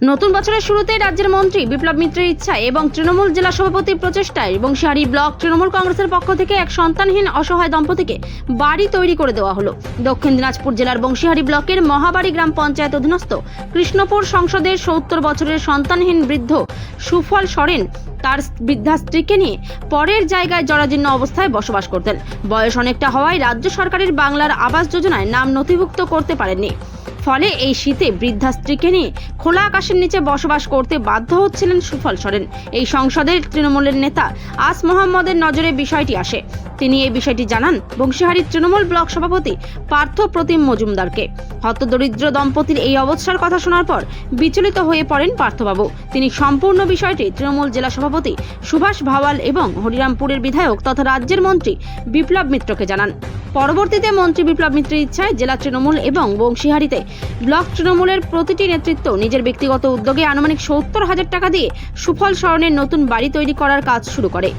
নতুন বছরের শুরুতে রাজ্যের মন্ত্রী বিপ্লব মিত্রের ইচ্ছায় এবং তৃণমূল জেলা সভাপতির প্রচেষ্টায় বংশীহারি ব্লক তৃণমূল কংগ্রেসের পক্ষ থেকে এক সন্তানহীন অসহায় দম্পতিকে বাড়ি তৈরি করে দেওয়া হলো। দক্ষিণ দিনাজপুর জেলার বংশীহারি ব্লকের মহাবাড়ি গ্রাম পঞ্চায়েত অধীনস্থ কৃষ্ণপুর সংসদের সত্তর বছরের সন্তানহীন বৃদ্ধ সুফল সরেন তার বৃদ্ধা স্ত্রীকে নিয়ে পরের জায়গায় জরাজীর্ণ অবস্থায় বসবাস করতেন। বয়স অনেকটা হওয়ায় রাজ্য সরকারের বাংলার আবাস যোজনায় নাম নথিভুক্ত করতে পারেননি। ফলে এই শীতে বৃদ্ধা স্ত্রীকে নিয়ে খোলা আকাশের নিচে বসবাস করতে বাধ্য হচ্ছিলেন সুফল সরেন। এই সংসদের তৃণমূলের নেতা আস মোহাম্মদের নজরে বিষয়টি আসে। তিনি এই বিষয়টি জানান। বংশীহারির তৃণমূল ব্লক সভাপতি পার্থ প্রতিম মজুমদারকে। হতদরিদ্র দম্পতির এই অবস্থার কথা শোনার পর বিচলিত হয়ে পড়েন পার্থবাবু। তিনি সম্পূর্ণ বিষয়টি তৃণমূল জেলা সভাপতি সুভাষ ভাওয়াল এবং হরিরামপুরের বিধায়ক তথা রাজ্যের মন্ত্রী বিপ্লব মিত্রকে জানান। পরবর্তীতে মন্ত্রী বিপ্লব মিত্রের ইচ্ছায় জেলা তৃণমূল এবং বংশীহারিতে ব্লক তৃণমূলের প্রতিটি নেতৃত্ব নিজের ব্যক্তিগত উদ্যোগে আনুমানিক সত্তর হাজার টাকা দিয়ে সুফল স্মরণের নতুন বাড়ি তৈরি করার কাজ শুরু করে।